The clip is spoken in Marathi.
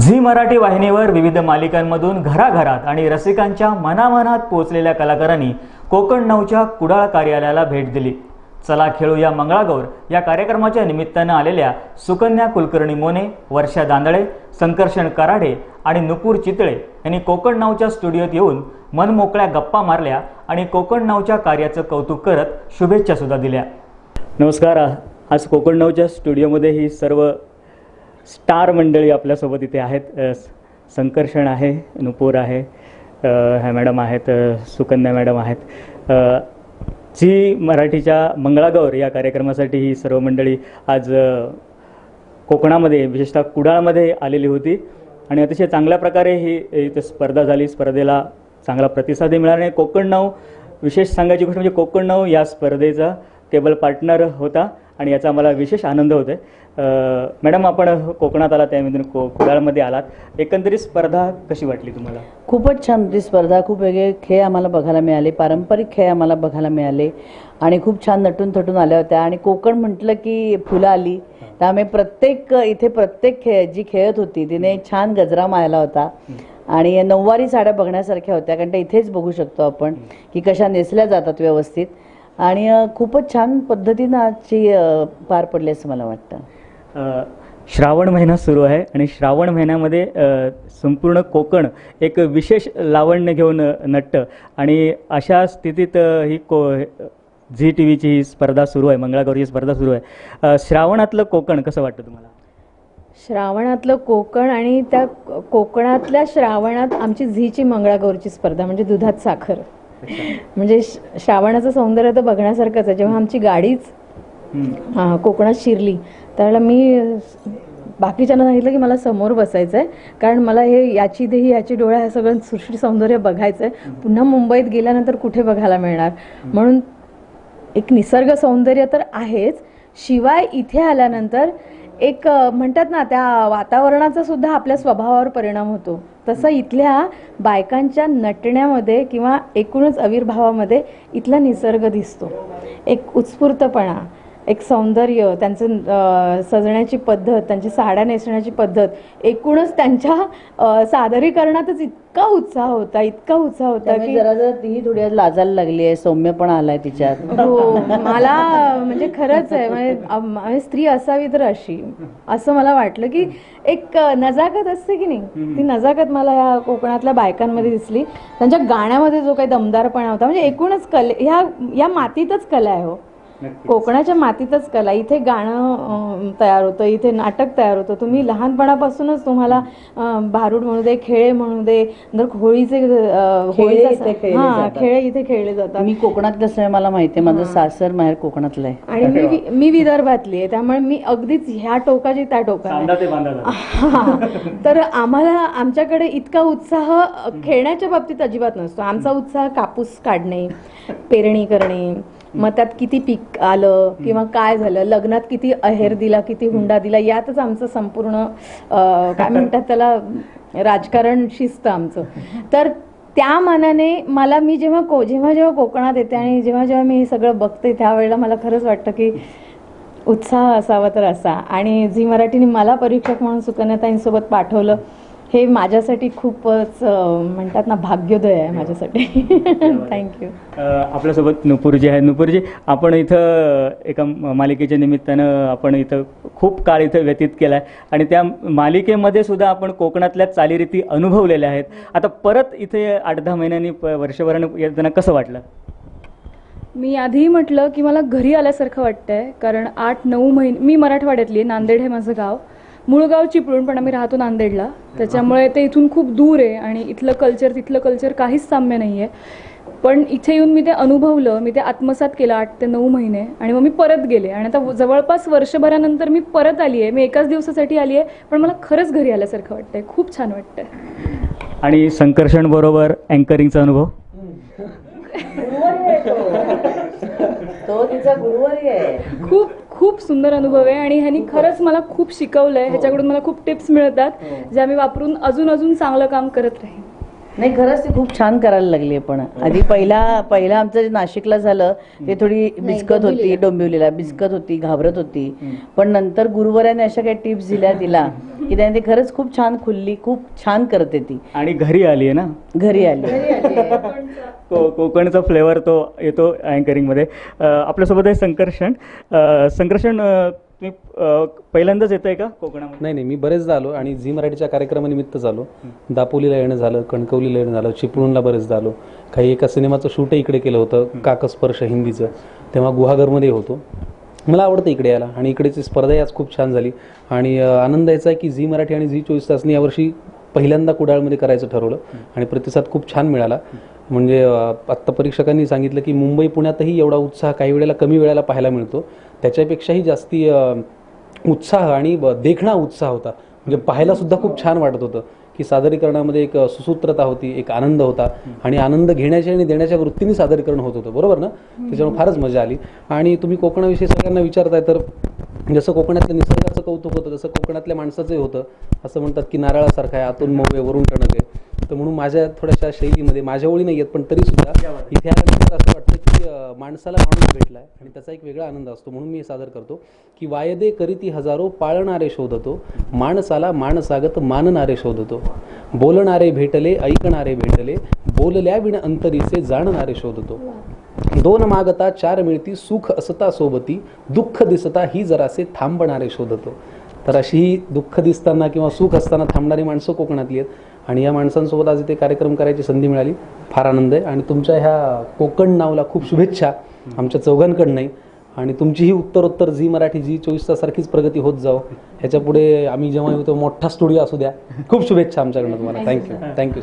झी मराठी वाहिनीवर विविध मालिकांमधून घराघरात आणि रसिकांच्या मनामनात पोहोचलेल्या कलाकारांनी कोकण नऊच्या कुडाळ कार्यालयाला भेट दिली. चला खेळू या मंगळागौर या कार्यक्रमाच्या निमित्तानं आलेल्या सुकन्या कुलकर्णी मोने वर्षा दांदळे संकर्षण कराडे आणि नुपूर चितळे यांनी कोकण नावच्या स्टुडिओत येऊन मनमोकळ्या गप्पा मारल्या आणि कोकण नावच्या कार्याचं कौतुक करत शुभेच्छा सुद्धा दिल्या. नमस्कार आज कोकण नावच्या स्टुडिओमध्ये ही सर्व स्टार मंडळी आपल्यासोबत इथे आहेत. संकर्षण आहे नुपूर आहे ह्या मॅडम आहेत सुकन्या मॅडम आहेत. जी मराठीच्या मंगळागौर या कार्यक्रमासाठी ही सर्व मंडळी आज कोकणामध्ये विशेषतः कुडाळमध्ये आलेली होती आणि अतिशय चांगल्या प्रकारे ही इथे स्पर्धा झाली. स्पर्धेला चांगला प्रतिसादही मिळाला आणि कोकण नाव विशेष सांगायची गोष्ट म्हणजे कोकण नाव या स्पर्धेचा केबल पार्टनर होता. आणि याचा आम्हाला विशेष आनंद होतो आहे मॅडम आपण कोकणात आलात त्यामधून को कुडाळमध्ये आलात. एकंदरीत स्पर्धा कशी वाटली तुम्हाला? खूपच छान होती स्पर्धा. खूप वेगळे खेळ आम्हाला बघायला मिळाले. पारंपरिक खेळ आम्हाला बघायला मिळाले. आणि खूप छान नटून थटून आल्या होत्या. आणि कोकण म्हटलं की फुलं आली. त्यामुळे प्रत्येक इथे प्रत्येक खेळ जी खेळत होती तिने छान गजरा मारला होता. आणि नऊवारी साड्या बघण्यासारख्या होत्या. कारण त्या इथेच बघू शकतो आपण की कशा नेसल्या जातात व्यवस्थित. आणि खूपच छान पद्धतीनं आजची पार पडली असं मला वाटतं. श्रावण महिना सुरू आहे आणि श्रावण महिन्यामध्ये संपूर्ण कोकण एक विशेष लावण्य घेऊन नटतं. आणि अशा स्थितीत ही को झी टी व्हीची ही स्पर्धा सुरू आहे मंगळागौरीची स्पर्धा सुरू आहे. श्रावणातलं कोकण कसं वाटतं तुम्हाला? श्रावणातलं कोकण आणि त्या कोकणातल्या श्रावणात आमची झीची मंगळागौरची स्पर्धा म्हणजे दुधात साखर. म्हणजे श्रावणाचं सौंदर्य तर बघण्यासारखंच आहे. जेव्हा आमची गाडीच कोकणात शिरली त्यावेळेला मी बाकीच्यांना सांगितलं की मला समोर बसायचं आहे कारण मला हे याची देही याची डोळा हे सगळं सृष्टी सौंदर्य बघायचं आहे पुन्हा मुंबईत गेल्यानंतर कुठे बघायला मिळणार? म्हणून एक निसर्ग सौंदर्य तर आहेच. शिवाय इथे आल्यानंतर एक म्हणतात ना त्या वातावरणाचा सुद्धा आपल्या स्वभावावर परिणाम होतो. तसं इथल्या बायकांच्या नटण्यामध्ये किंवा एकूणच आविर्भावामध्ये इथला निसर्ग दिसतो. एक उत्स्फूर्तपणा एक सौंदर्य त्यांचं सजण्याची पद्धत त्यांची साड्या नेसण्याची पद्धत एकूणच त्यांच्या सादरीकरणातच इतका उत्साह होता इतका उत्साह होता की जरा जरा तीही थोडी आज लाजायला लागली आहे सौम्य पण आलाय तिच्यात. हो मला म्हणजे खरंच आहे म्हणजे म्हणजे स्त्री असावी तर अशी. असं मला वाटलं की एक नजाकत असते की नाही? ती नजाकत मला या कोकणातल्या बायकांमध्ये दिसली. त्यांच्या गाण्यामध्ये जो काही दमदारपणा होता म्हणजे एकूणच कले ह्या या मातीतच कला आहे हो. कोकणाच्या मातीतच कला. इथे गाणं तयार होतं इथे नाटक तयार होतं. तुम्ही लहानपणापासूनच तुम्हाला भारूड म्हणू दे खेळे म्हणू दे नंतर होळीचे खेळ होळीचा इथे खेळले हा जातात. खेळ इथे खेळले जातात. मी कोकणातलं असल्यामुळे मला माहिती आहे. माझं सासर माहेर कोकणातलं आहे. आणि मी मी विदर्भातली आहे. त्यामुळे मी अगदीच ह्या टोकाची त्या. हा. तर आम्हाला आमच्याकडे इतका उत्साह खेळण्याच्या बाबतीत अजिबात नसतो. आमचा उत्साह कापूस काढणे पेरणी करणे मग त्यात किती पीक आलं किंवा काय झालं? लग्नात किती अहेर दिला किती हुंडा दिला? यातच आमचं संपूर्ण अ, काय म्हणतात त्याला राजकारण शिस्त आमचं. तर त्या मानाने मला मी जेव्हा को जेव्हा जेव्हा कोकणात येते आणि जेव्हा जेव्हा मी हे सगळं बघते त्यावेळेला मला खरंच वाटतं की उत्साह असावा तर असा. आणि झी मराठीने मला परीक्षक म्हणून सुकन्याताईंसोबत पाठवलं. हे माझ्यासाठी खूपच म्हणतात ना भाग्योदय आहे माझ्यासाठी. थँक्यू आपल्यासोबत नुपूरजी आहे नुपूरजी आपण इथं एका मालिकेच्या निमित्तानं आपण इथं खूप काळ इथं व्यतीत केला आहे आणि त्या मालिकेमध्ये सुद्धा आपण कोकणातल्या चालीरीती अनुभवलेल्या आहेत. आता परत इथे आठ दहा महिन्यांनी प- वर्षभरानं येताना कसं वाटलं? मी आधीही म्हटलं की मला घरी आल्यासारखं वाटतंय कारण आठ नऊ महिने मी मराठवाड्यातली आहे नांदेड हे माझं गाव. मूळ गाव चिपळूण पण आम्ही राहतो नांदेडला. त्याच्यामुळे ते इथून खूप दूर आहे आणि इथलं कल्चर तिथलं कल्चर काहीच साम्य नाही आहे पण इथे येऊन मी ते अनुभवलं मी ते आत्मसात केलं आठ ते नऊ महिने आणि मग मी परत गेले. आणि आता जवळपास वर्षभरानंतर मी परत आली आहे. मी एकाच दिवसासाठी आली आहे पण मला खरंच घरी आल्यासारखं वाटतंय. खूप छान वाटतंय. आणि संकर्षण बरोबर अँकरिंगचा अनुभव? तो तिचा गुरुवारी आहे. खूप सुंदर अनुभव आहे आणि ह्यांनी खरंच मला खूप शिकवलं आहे ह्याच्याकडून मला खूप टिप्स मिळतात. ज्या मी वापरून अजून अजून चांगलं काम करत राहीन. नाही खरंच ती खूप छान करायला लागली पण. आधी पहिला पहिला आमचं जे नाशिकला झालं ते थोडी बिस्कत होती डोंबिवलीला बिस्कत होती घाबरत होती. पण नंतर गुरुवराने अशा काही टिप्स दिल्या तिला की त्याने ते खरंच खूप छान खुलली खूप छान करते ती. आणि घरी आली आहे ना? घरी आली को कोकणचा फ्लेवर तो येतो अँकरिंगमध्ये आपल्यासोबत आहे संकर्षण. संकर्षण तुम्ही पहिल्यांदाच येत आहे का कोकणामध्ये? नाही नाही मी बरेचदा आलो आणि झी मराठीच्या कार्यक्रमानिमित्त आलो दापोलीला येणं झालं कणकवलीला येणं झालं चिपळूणला बरेचदा आलो. काही एका सिनेमाचं शूटही इकडे केलं होतं काकस्पर्श हिंदीचं. तेव्हा गुहागरमध्ये होतो. मला आवडतं इकडे यायला आणि इकडेची स्पर्धाही आज खूप छान झाली. आणि आनंद याचा आहे की झी मराठी आणि झी चोवीस तासनी यावर्षी पहिल्यांदा कुडाळमध्ये करायचं ठरवलं आणि प्रतिसाद खूप छान मिळाला. म्हणजे आत्ता परीक्षकांनी सांगितलं की मुंबई पुण्यातही एवढा उत्साह काही वेळेला कमी वेळेला पाहायला मिळतो. त्याच्यापेक्षाही जास्ती उत्साह आणि ब- देखणा उत्साह होता. म्हणजे पाहायलासुद्धा खूप छान वाटत होतं की सादरीकरणामध्ये एक सुसूत्रता होती एक आनंद होता. आणि आनंद घेण्याच्या आणि देण्याच्या वृत्तीने सादरीकरण होत होतं. बरोबर ना? त्याच्यामुळे फारच मजा आली. आणि तुम्ही कोकणाविषयी सगळ्यांना विचारताय तर जसं कोकणातल्या निसर्गाचं कौतुक होतं तसं कोकणातल्या माणसाचंही होतं. असं म्हणतात की नारळासारखं आहे आतून मोवे वरून टणक आहे. तर म्हणून माझ्या थोड्याशा शैलीमध्ये माझ्या ओळी नाही आहेत पण तरी सुद्धा इथे आल्यानंतर असं वाटतं की माणसाला माणूस भेटला आहे आणि त्याचा एक वेगळा आनंद असतो. म्हणून मी सादर करतो की वायदे करीती हजारो पाळणारे शोधतो. माणसाला माणसागत मानणारे शोधतो. बोलणारे भेटले ऐकणारे भेटले. बोलल्या विण अंतरीचे जाणणारे शोधतो. दोन मागता चार मिळती सुख असता सोबती. दुःख दिसता ही जरासे थांबणारे शोधतो. तर अशी ही दुःख दिसताना किंवा सुख असताना थांबणारी माणसं कोकणातली आहेत. आणि या माणसांसोबत आज इथे कार्यक्रम करायची संधी मिळाली. फार आनंद आहे. आणि तुमच्या ह्या कोकण नावला खूप शुभेच्छा. आमच्या चौघांकडनंही. आणि तुमची ही उत्तरोत्तर झी मराठी झी चोवीस तासारखीच प्रगती होत जाओ ह्याच्या पुढे आम्ही जेव्हा येऊ तेव्हा मोठा स्टुडिओ असू द्या. खूप शुभेच्छा आमच्याकडनं तुम्हाला. Thank you thank you